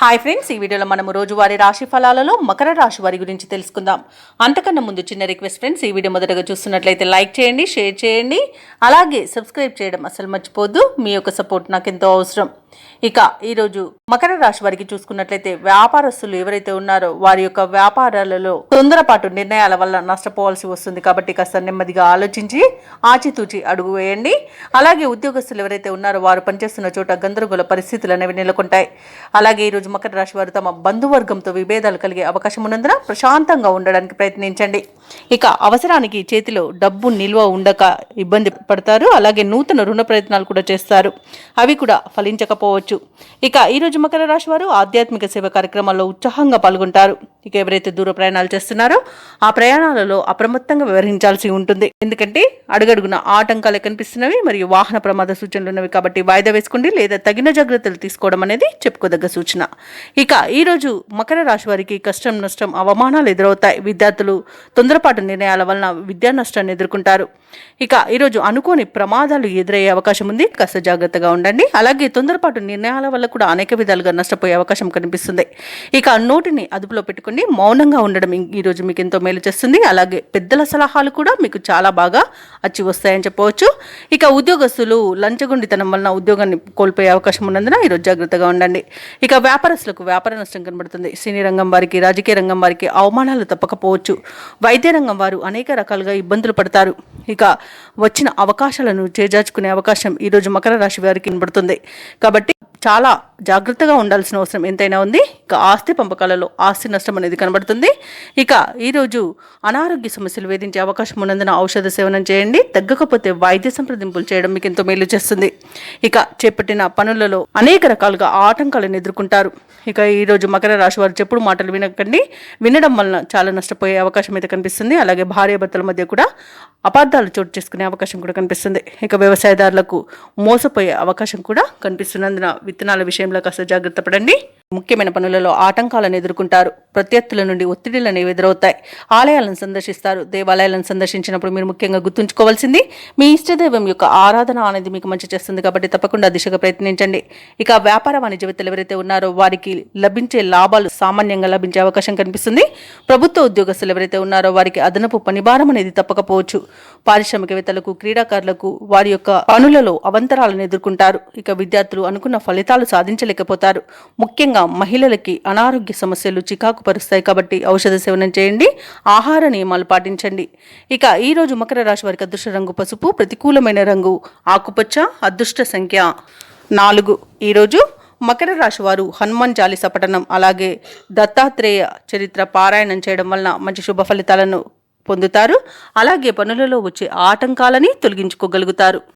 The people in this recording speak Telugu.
హాయ్ ఫ్రెండ్స్ ఈ వీడియోలో మనము రోజువారీ రాశి ఫలాలలో మకర రాశి వారి గురించి తెలుసుకుందాం. అంతకన్నా ముందు చిన్న రిక్వెస్ట్ ఫ్రెండ్స్ ఈ వీడియో మొదటగా చూస్తున్నట్లయితే లైక్ చేయండి షేర్ చేయండి. అలాగే సబ్స్క్రైబ్ చేయడం అసలు మర్చిపోద్దు మీ యొక్క సపోర్ట్ నాకు ఎంతో అవసరం. ఇక ఈరోజు మకర రాశి వారికి చూసుకున్నట్లయితే వ్యాపారస్తులు ఎవరైతే ఉన్నారో వారి యొక్క వ్యాపారాలలో తొందరపాటు నిర్ణయాల వల్ల నష్టపోవాల్సి వస్తుంది కాబట్టి కాస్త నెమ్మదిగా ఆలోచించి ఆచితూచి అడుగు వేయండి. అలాగే ఉద్యోగస్తులు ఎవరైతే ఉన్నారో వారు పనిచేస్తున్న చోట గందరగోళ పరిస్థితులు అనేవి నెలకొంటాయి. అలాగే ఈరోజు మకర రాశి వారు తమ బంధువర్గంతో విభేదాలు కలిగే అవకాశం ఉన్నందున ప్రశాంతంగా ఉండడానికి ప్రయత్నించండి. ఇక అవసరానికి చేతిలో డబ్బు నిల్వ ఉండక ఇబ్బంది పడతారు. అలాగే నూతన రుణ ప్రయత్నాలు కూడా చేస్తారు. అవి కూడా ఫలించకపోవచ్చు. ఇక ఈరోజు మకర రాశి వారు ఆధ్యాత్మిక సేవ కార్యక్రమాల్లో ఉత్సాహంగా పాల్గొంటారు. ఇక ఎవరైతే దూర ప్రయాణాలు చేస్తున్నారో ఆ ప్రయాణాలలో అప్రమత్తంగా వ్యవహరించాల్సి ఉంటుంది. ఎందుకంటే అడుగడుగున ఆటంకాలు కనిపిస్తున్నవి మరియు వాహన ప్రమాద సూచనలు ఉన్నవి కాబట్టి వాయిదా వేసుకోండి లేదా తగిన జాగ్రత్తలు తీసుకోవడం అనేది చెప్పుకోదగ్గ సూచన. ఇక ఈరోజు మకర రాశి వారికి కష్టం నష్టం అవమానాలు ఎదురవుతాయి. విద్యార్థులు తొందరపాటు నిర్ణయాల వలన విద్యా నష్టాన్ని ఎదుర్కొంటారు. ఇక ఈరోజు అనుకోని ప్రమాదాలు ఎదురయ్యే అవకాశం ఉంది. కాస్త జాగ్రత్తగా ఉండండి. అలాగే తొందరపాటు నిర్ణయాల వల్ల కూడా అనేక విధాలుగా నష్టపోయే అవకాశం కనిపిస్తుంది. ఇక నోటిని అదుపులో పెట్టుకుని మౌనంగా ఉండడం ఈరోజు మీకు ఎంతో మేలు చేస్తుంది. అలాగే పెద్దల సలహాలు కూడా మీకు చాలా బాగా వచ్చి వస్తాయని చెప్పవచ్చు. ఇక ఉద్యోగస్తులు లంచగొండితనం వలన ఉద్యోగాన్ని కోల్పోయే అవకాశం ఉన్నందున ఈరోజు జాగ్రత్తగా ఉండండి. ఇక వ్యాపారస్తులకు వ్యాపార నష్టం కనబడుతుంది. సినీ రంగం వారికి రాజకీయ రంగం వారికి అవమానాలు తప్పకపోవచ్చు. వైద్య రంగం వారు అనేక రకాలుగా ఇబ్బందులు పడతారు. ఇక వచ్చిన అవకాశాలను చేజార్చుకునే అవకాశం ఈరోజు మకర రాశి వారికి కనబడుతుంది. కాబట్టి చాలా జాగ్రత్తగా ఉండాల్సిన అవసరం ఎంతైనా ఉంది. ఇక ఆస్తి పంపకాలలో ఆస్తి నష్టం అనేది కనబడుతుంది. ఇక ఈరోజు అనారోగ్య సమస్యలు వేధించే అవకాశం ఉన్నందున ఔషధ సేవనం చేయండి. తగ్గకపోతే వైద్య సంప్రదింపులు చేయడం మీకు ఎంతో మేలు చేస్తుంది. ఇక చేపట్టిన పనులలో అనేక రకాలుగా ఆటంకాలను ఎదుర్కొంటారు. ఇక ఈరోజు మకర రాశి వారు చెప్పుడు మాటలు వినకండి. వినడం వలన చాలా నష్టపోయే అవకాశం అయితే కనిపిస్తుంది. అలాగే భార్యాభర్తల మధ్య కూడా అపార్థాలు చోటు చేసుకునే అవకాశం కూడా కనిపిస్తుంది. ఇక వ్యవసాయదారులకు మోసపోయే అవకాశం కూడా కనిపిస్తున్నందున విత్తనాల విషయంలో కాస్త జాగ్రత్త పడండి. ముఖ్యమైన పనులలో ఆటంకాలను ఎదుర్కొంటారు. ప్రత్యర్థుల నుండి ఒత్తిడిలను ఎదురవుతాయి. ఆలయాలను సందర్శిస్తారు. దేవాలయాలను సందర్శించినప్పుడు మీరు ముఖ్యంగా గుర్తుంచుకోవాల్సింది మీ ఇష్టదైవం యొక్క ఆరాధన అనేది మీకు మంచి చేస్తుంది కాబట్టి తప్పకుండా ఆ దిశగా ప్రయత్నించండి. ఇక వ్యాపార వాణిజ్యవేత్తలు ఎవరైతే ఉన్నారో వారికి లభించే లాభాలు సామాన్యంగా లభించే అవకాశం కనిపిస్తుంది. ప్రభుత్వ ఉద్యోగస్తులు ఎవరైతే ఉన్నారో వారికి అదనపు పనిభారం అనేది తప్పకపోవచ్చు. పారిశ్రామికవేత్తలకు క్రీడాకారులకు వారి యొక్క పనులలో అవంతరాలను ఎదుర్కొంటారు. ఇక విద్యార్థులు అనుకున్న ఫలితాలు సాధించలేకపోతారు. ముఖ్యంగా మహిళలకి అనారోగ్య సమస్యలు చికాకు పరుస్తాయి కాబట్టి ఔషధ సేవనం చేయండి ఆహార నియమాలు పాటించండి. ఇక ఈరోజు మకర రాశి వారికి అదృష్ట రంగు పసుపు ప్రతికూలమైన రంగు ఆకుపచ్చ అదృష్ట సంఖ్య నాలుగు. ఈరోజు మకర రాశి వారు హనుమాన్ చాలీస పఠనం అలాగే దత్తాత్రేయ చరిత్ర పారాయణం చేయడం వలన మంచి శుభ ఫలితాలను పొందుతారు. అలాగే పనులలో వచ్చే ఆటంకాలని తొలగించుకోగలుగుతారు.